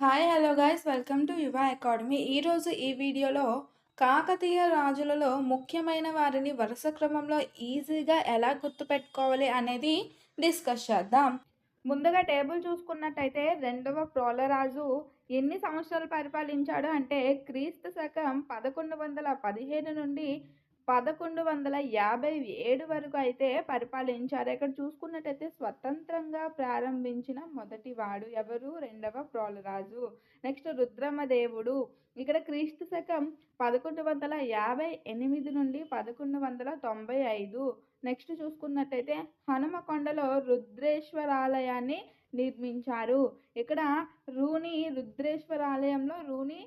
Hi hello guys. Welcome to Yuva Academy. ఈరోజు ఈ వీడియోలో కాకతీయ రాజులలో ముఖ్యమైన వారిని వరుస క్రమంలో ఈజీగా ఎలా గుర్తుపెట్టుకోవాలి అనేది డిస్కస్ చేద్దాం. ముందుగా టేబుల్ చూసుకున్నట్టయితే రెండవ ప్రోలరాజు ఎన్ని సంవత్సరాలు పరిపాలించాడు అంటే క్రీస్తు శకం పదకొండు వందల పదిహేను నుండి పదకొండు వందల యాభై ఏడు వరకు అయితే పరిపాలించారు. ఇక్కడ చూసుకున్నట్టయితే స్వతంత్రంగా ప్రారంభించిన మొదటి వాడు ఎవరు? రెండవ ప్రోలరాజు. నెక్స్ట్ రుద్రమదేవుడు. ఇక్కడ క్రీస్తు శకం పదకొండు వందల యాభై ఎనిమిది నుండి పదకొండు వందల తొంభై ఐదు. నెక్స్ట్ చూసుకున్నట్టయితే హనుమకొండలో రుద్రేశ్వరాలయాన్ని నిర్మించారు. ఇక్కడ రూని రుద్రేశ్వరాలయంలో రూని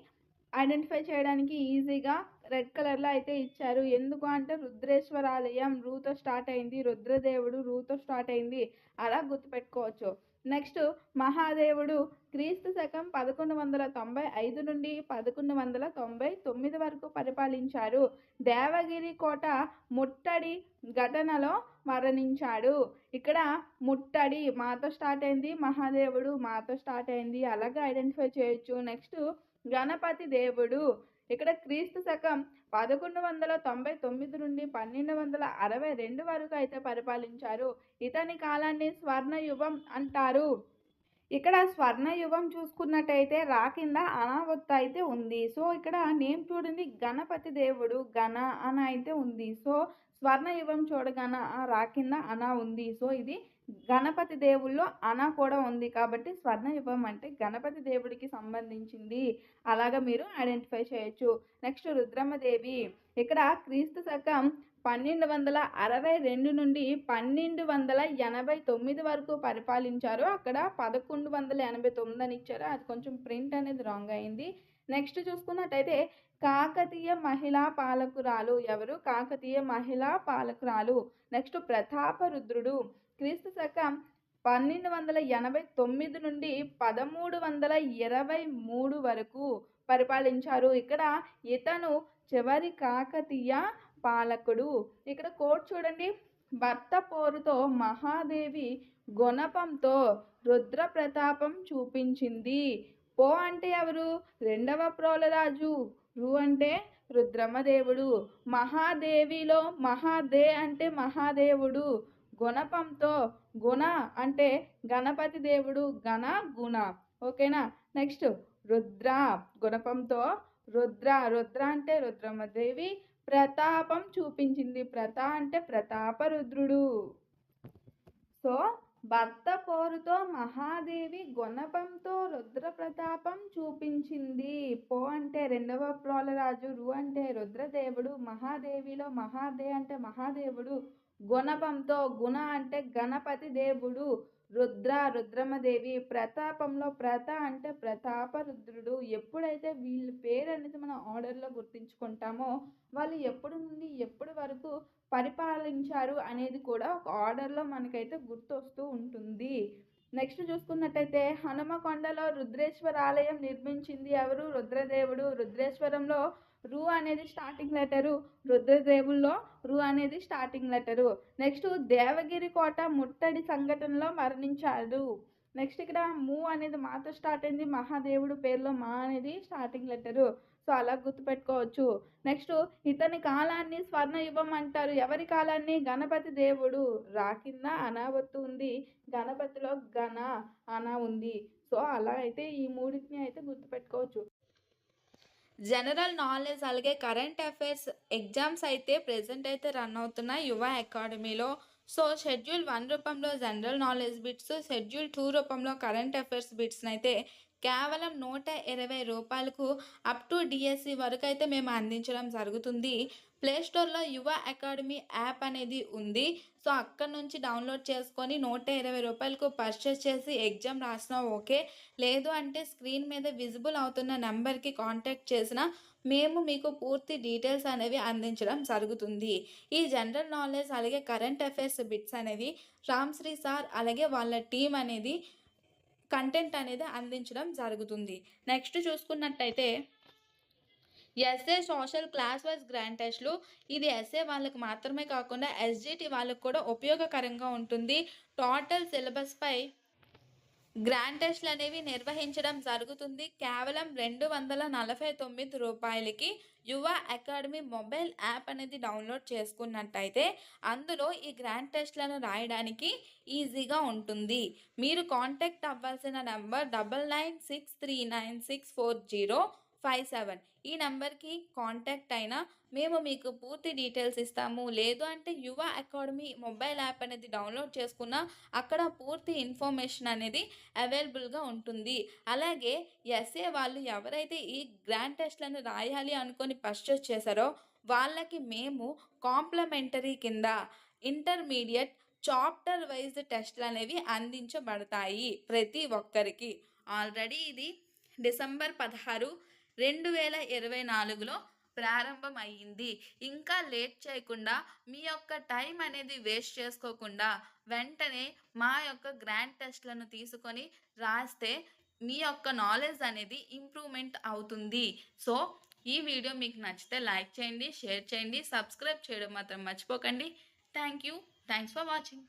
ఐడెంటిఫై చేయడానికి ఈజీగా రెడ్ కలర్లో అయితే ఇచ్చారు. ఎందుకు అంటే రుద్రేశ్వరాలయం రూతో స్టార్ట్ అయింది రుద్రదేవుడు రూతో స్టార్ట్ అయింది. అలా గుర్తుపెట్టుకోవచ్చు. నెక్స్ట్ మహాదేవుడు క్రీస్తు శకం పదకొండు వందల తొంభై ఐదు నుండి పదకొండు వందల తొంభై తొమ్మిది వరకు పరిపాలించారు దేవగిరి కోట ముట్టడి ఘటనలో మరణించాడు. ఇక్కడ ముట్టడి మాతో స్టార్ట్ అయింది మహాదేవుడు మాతో స్టార్ట్ అయింది. అలాగే ఐడెంటిఫై చేయొచ్చు. నెక్స్ట్ గణపతి దేవుడు. ఇక్కడ క్రీస్తు శకం పదకొండు వందల తొంభై తొమ్మిది నుండి పన్నెండు వందల అరవై రెండు వరకు అయితే పరిపాలించారు. ఇతని కాలాన్ని స్వర్ణయుగం అంటారు. ఇక్కడ స్వర్ణయుగం చూసుకున్నట్టయితే రా కింద అనావత్తు అయితే ఉంది. సో ఇక్కడ నేమ్ చూడండి గణపతి దేవుడు గణ అన అయితే ఉంది. సో స్వర్ణయుగం చూడగన రా కింద అన ఉంది. సో ఇది గణపతి దేవుల్లో అన కూడా ఉంది కాబట్టి స్వర్ణయుగం అంటే గణపతి దేవుడికి సంబంధించింది. అలాగా మీరు ఐడెంటిఫై చేయొచ్చు. నెక్స్ట్ రుద్రమ్మదేవి ఇక్కడ క్రీస్తు శకం పన్నెండు వందల అరవై రెండు నుండి పన్నెండు వందల ఎనభై తొమ్మిది వరకు పరిపాలించారు. అక్కడ పదకొండు వందల ఎనభై తొమ్మిది అని ఇచ్చారు. అది కొంచెం ప్రింట్ అనేది రాంగ్ అయింది. నెక్స్ట్ చూసుకున్నట్టయితే కాకతీయ మహిళా పాలకురాలు ఎవరు? కాకతీయ మహిళా పాలకురాలు. నెక్స్ట్ ప్రతాపరుద్రుడు క్రీస్తు శకం పన్నెండు వందల ఎనభై తొమ్మిది నుండి పదమూడు వందల ఇరవై మూడు వరకు పరిపాలించారు. ఇక్కడ ఇతను చివరి కాకతీయ పాలకుడు. ఇక్కడ కోట్ చూడండి. భర్త పోరుతో మహాదేవి గుణపంతో రుద్ర ప్రతాపం చూపించింది. పో అంటే ఎవరు? రెండవ ప్రోలరాజు. రు అంటే రుద్రమదేవుడు. మహాదేవిలో మహాదే అంటే మహాదేవుడు. గుణపంతో గుణ అంటే గణపతి దేవుడు. గణ గుణ. ఓకేనా? నెక్స్ట్ రుద్ర. గుణపంతో రుద్ర. రుద్ర అంటే రుద్రమదేవి. ప్రతాపం చూపించింది. ప్రత అంటే ప్రతాప రుద్రుడు. సో భర్త పోరుతో మహాదేవి గుణపంతో రుద్ర ప్రతాపం చూపించింది. పో అంటే రెండవ ప్రోలరాజు రు అంటే రుద్రదేవుడు మహాదేవిలో మహాదే అంటే మహాదేవుడు గుణపంతో గుణ అంటే గణపతి దేవుడు. రుద్ర రుద్రమదేవి ప్రతాపంలో ప్రత అంటే ప్రతాప రుద్రుడు. ఎప్పుడైతే వీళ్ళ పేరు అనేది మనం ఆర్డర్లో గుర్తించుకుంటామో వాళ్ళు ఎప్పుడు నుండి ఎప్పటి వరకు పరిపాలించారు అనేది కూడా ఒక ఆర్డర్లో మనకైతే గుర్తొస్తూ ఉంటుంది. నెక్స్ట్ చూసుకున్నట్టయితే హనుమకొండలో రుద్రేశ్వర ఆలయం నిర్మించింది ఎవరు? రుద్రదేవుడు. రుద్రేశ్వరంలో రు అనేది స్టార్టింగ్ లెటరు రుద్రదేవుల్లో రు అనేది స్టార్టింగ్ లెటరు నెక్స్ట్ దేవగిరి కోట ముట్టడి సంఘటనలో మరణించాడు. నెక్స్ట్ ఇక్కడ ము అనేది మాతో స్టార్ట్ అయింది మహాదేవుడు పేరులో మా అనేది స్టార్టింగ్ లెటరు సో అలా గుర్తుపెట్టుకోవచ్చు. నెక్స్ట్ ఇతని కాలాన్ని స్వర్ణయుగం అంటారు. ఎవరి కాలాన్ని? గణపతి దేవుడు. రా కింద అనావత్తు ఉంది. గణపతిలో గణ అనా ఉంది. సో అలా అయితే ఈ మూడింటిని అయితే గుర్తుపెట్టుకోవచ్చు. జనరల్ నాలెడ్జ్ అలాగే కరెంట్ అఫైర్స్ ఎగ్జామ్స్ అయితే ప్రెసెంట్ అయితే రన్ అవుతున్నాయి యువ అకాడమీలో. సో షెడ్యూల్ వన్ రూపంలో general knowledge bits schedule two రూపంలో కరెంట్ అఫైర్స్ బిట్స్ని అయితే కేవలం నూట ఇరవై రూపాయలకు అప్ టు డిఎస్సి వరకు అయితే మేము అందించడం జరుగుతుంది. ప్లేస్టోర్లో యువ అకాడమీ యాప్ అనేది ఉంది. సో అక్కడ నుంచి డౌన్లోడ్ చేసుకొని నూట ఇరవై రూపాయలకు పర్చేస్ చేసి ఎగ్జామ్ రాసినా ఓకే. లేదు అంటే స్క్రీన్ మీద విజిబుల్ అవుతున్న నెంబర్కి కాంటాక్ట్ చేసిన మేము మీకు పూర్తి డీటెయిల్స్ అనేవి అందించడం జరుగుతుంది. ఈ జనరల్ నాలెడ్జ్ అలాగే కరెంట్ అఫైర్స్ బిట్స్ అనేవి రామ్శ్రీ సార్ అలాగే వాళ్ళ టీం అనేది కంటెంట్ అనేది అందించడం జరుగుతుంది. నెక్స్ట్ చూసుకున్నట్టయితే S A social class wise grand టెస్ట్లు. ఇది ఎస్ఏ వాళ్ళకి మాత్రమే కాకుండా ఎస్జిటి వాళ్ళకి కూడా ఉపయోగకరంగా ఉంటుంది. టోటల్ సిలబస్పై గ్రాండ్ టెస్ట్లు అనేవి నిర్వహించడం జరుగుతుంది. కేవలం రెండు వందల నలభై తొమ్మిది రూపాయలకి యువ అకాడమీ మొబైల్ యాప్ అనేది డౌన్లోడ్ చేసుకున్నట్టయితే అందులో ఈ గ్రాండ్ టెస్ట్లను రాయడానికి ఈజీగా ఉంటుంది. మీరు కాంటాక్ట్ అవ్వాల్సిన number double nine six three nine six four zero five seven. ఈ నెంబర్కి కాంటాక్ట్ అయినా మేము మీకు పూర్తి డీటెయిల్స్ ఇస్తాము. లేదు అంటే యువ అకాడమీ మొబైల్ యాప్ అనేది డౌన్లోడ్ చేసుకున్న అక్కడ పూర్తి ఇన్ఫర్మేషన్ అనేది అవైలబుల్గా ఉంటుంది. అలాగే ఎస్ఏ వాళ్ళు ఎవరైతే ఈ గ్రాండ్ టెస్ట్లను రాయాలి అనుకొని పర్చేస్ చేశారో వాళ్ళకి మేము కాంప్లిమెంటరీ కింద ఇంటర్మీడియట్ చాప్టర్ వైజ్ టెస్ట్లు అనేవి అందించబడతాయి ప్రతి ఒక్కరికి. ఆల్రెడీ ఇది డిసెంబర్ పదహారు రెండు వేల ఇరవై నాలుగులో ప్రారంభం అయ్యింది ఇంకా లేట్ చేయకుండా మీ యొక్క టైం అనేది వేస్ట్ చేసుకోకుండా వెంటనే మా యొక్క గ్రాండ్ టెస్ట్లను తీసుకొని రాస్తే మీ యొక్క నాలెడ్జ్ అనేది ఇంప్రూవ్మెంట్ అవుతుంది. సో ఈ వీడియో మీకు నచ్చితే లైక్ చేయండి షేర్ చేయండి సబ్స్క్రైబ్ చేయడం మాత్రం మర్చిపోకండి. Thank you. Thanks for watching.